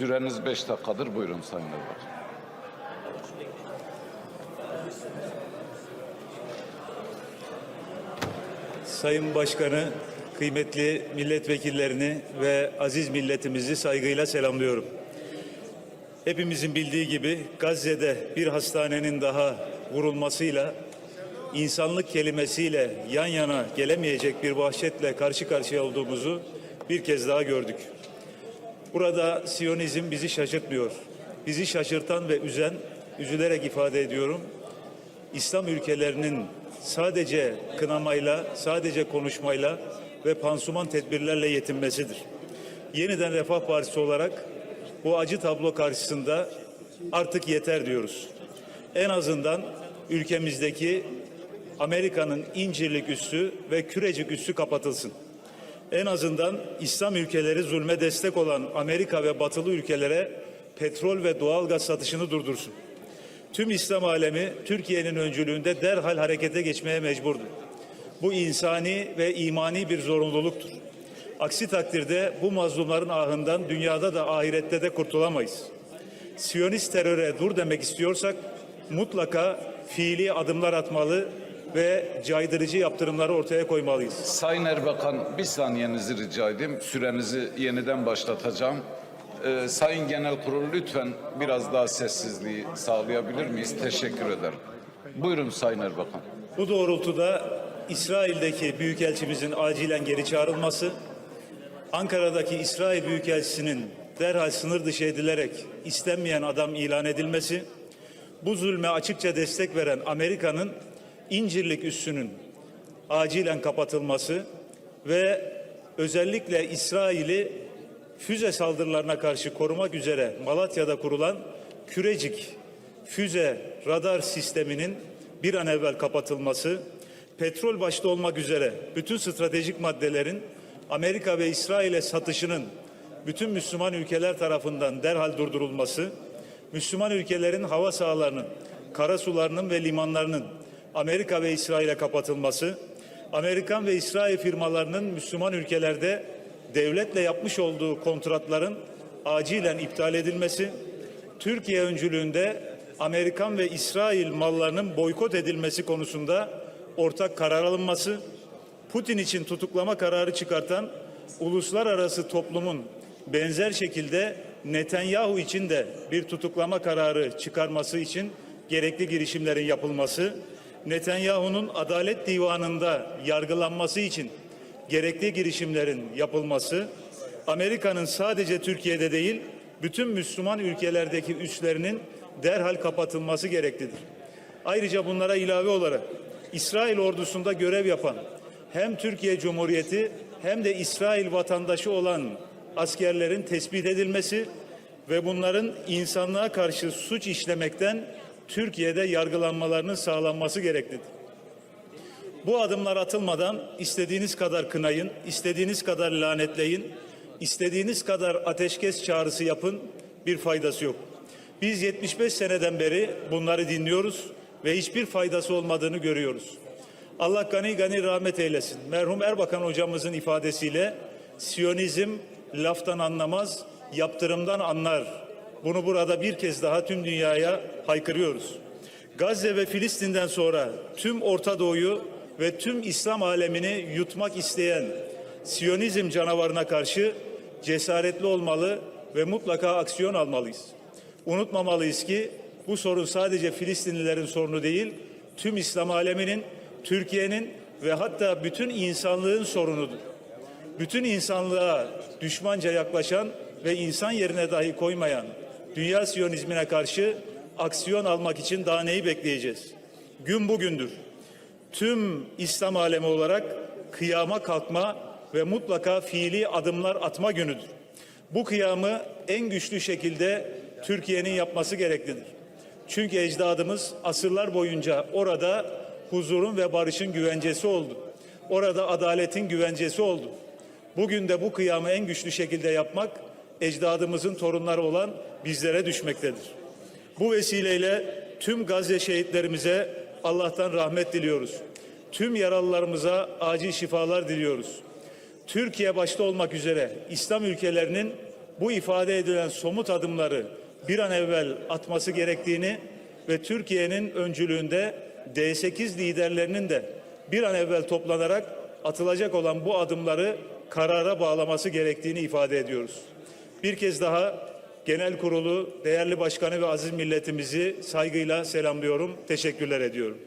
Süreniz 5 dakikadır. Buyurun Sayın Erbakan. Sayın Başkanı, kıymetli milletvekillerini ve aziz milletimizi saygıyla selamlıyorum. Hepimizin bildiği gibi Gazze'de bir hastanenin daha vurulmasıyla insanlık kelimesiyle yan yana gelemeyecek bir vahşetle karşı karşıya olduğumuzu bir kez daha gördük. Burada Siyonizm bizi şaşırtmıyor. Bizi şaşırtan ve üzen, üzülerek ifade ediyorum. İslam ülkelerinin sadece kınamayla, sadece konuşmayla ve pansuman tedbirlerle yetinmesidir. Yeniden Refah Partisi olarak bu acı tablo karşısında artık yeter diyoruz. En azından ülkemizdeki Amerika'nın incirlik üssü ve kürecik üssü kapatılsın. En azından İslam ülkeleri zulme destek olan Amerika ve batılı ülkelere petrol ve doğal gaz satışını durdursun. Tüm İslam alemi Türkiye'nin öncülüğünde derhal harekete geçmeye mecburdur. Bu insani ve imani bir zorunluluktur. Aksi takdirde bu mazlumların ahından dünyada da ahirette de kurtulamayız. Siyonist teröre dur demek istiyorsak mutlaka fiili adımlar atmalı ve caydırıcı yaptırımları ortaya koymalıyız. Sayın Erbakan bir saniyenizi rica edeyim. Sürenizi yeniden başlatacağım. Ee, Sayın Genel Kurul lütfen biraz daha sessizliği sağlayabilir miyiz? Teşekkür ederim. Buyurun Sayın Erbakan. Bu doğrultuda İsrail'deki büyükelçimizin acilen geri çağrılması, Ankara'daki İsrail Büyükelçisi'nin derhal sınır dışı edilerek istenmeyen adam ilan edilmesi, bu zulme açıkça destek veren Amerika'nın İncirlik üssünün acilen kapatılması ve özellikle İsrail'i füze saldırılarına karşı korumak üzere Malatya'da kurulan Kürecik füze radar sisteminin bir an evvel kapatılması, petrol başta olmak üzere bütün stratejik maddelerin Amerika ve İsrail'e satışının bütün Müslüman ülkeler tarafından derhal durdurulması, Müslüman ülkelerin hava sahalarının, kara sularının ve limanlarının Amerika ve İsrail'e kapatılması, Amerikan ve İsrail firmalarının Müslüman ülkelerde devletle yapmış olduğu kontratların acilen iptal edilmesi, Türkiye öncülüğünde Amerikan ve İsrail mallarının boykot edilmesi konusunda ortak karar alınması, Putin için tutuklama kararı çıkartan uluslararası toplumun benzer şekilde Netanyahu için de bir tutuklama kararı çıkarması için gerekli girişimlerin yapılması, Netanyahu'nun Adalet Divanı'nda yargılanması için gerekli girişimlerin yapılması, Amerika'nın sadece Türkiye'de değil, bütün Müslüman ülkelerdeki üslerinin derhal kapatılması gereklidir. Ayrıca bunlara ilave olarak İsrail ordusunda görev yapan hem Türkiye Cumhuriyeti hem de İsrail vatandaşı olan askerlerin tespit edilmesi ve bunların insanlığa karşı suç işlemekten Türkiye'de yargılanmalarının sağlanması gereklidir. Bu adımlar atılmadan istediğiniz kadar kınayın, istediğiniz kadar lanetleyin, istediğiniz kadar ateşkes çağrısı yapın bir faydası yok. Biz 75 seneden beri bunları dinliyoruz ve hiçbir faydası olmadığını görüyoruz. Allah gani gani rahmet eylesin. Merhum Erbakan hocamızın ifadesiyle Siyonizm laftan anlamaz, yaptırımdan anlar. Bunu burada bir kez daha tüm dünyaya haykırıyoruz. Gazze ve Filistin'den sonra tüm Orta Doğu'yu ve tüm İslam alemini yutmak isteyen Siyonizm canavarına karşı cesaretli olmalı ve mutlaka aksiyon almalıyız. Unutmamalıyız ki bu sorun sadece Filistinlilerin sorunu değil, tüm İslam aleminin, Türkiye'nin ve hatta bütün insanlığın sorunudur. Bütün insanlığa düşmanca yaklaşan ve insan yerine dahi koymayan dünya siyonizmine karşı aksiyon almak için daha neyi bekleyeceğiz? Gün bugündür. Tüm İslam alemi olarak kıyama kalkma ve mutlaka fiili adımlar atma günüdür. Bu kıyamı en güçlü şekilde Türkiye'nin yapması gereklidir. Çünkü ecdadımız asırlar boyunca orada huzurun ve barışın güvencesi oldu. Orada adaletin güvencesi oldu. Bugün de bu kıyamı en güçlü şekilde yapmak ecdadımızın torunları olan bizlere düşmektedir. Bu vesileyle tüm Gazze şehitlerimize Allah'tan rahmet diliyoruz. Tüm yaralılarımıza acil şifalar diliyoruz. Türkiye başta olmak üzere İslam ülkelerinin bu ifade edilen somut adımları bir an evvel atması gerektiğini ve Türkiye'nin öncülüğünde D8 liderlerinin de bir an evvel toplanarak atılacak olan bu adımları karara bağlaması gerektiğini ifade ediyoruz bir kez daha Genel Kurulu, değerli başkanı ve aziz milletimizi saygıyla selamlıyorum. Teşekkürler ediyorum.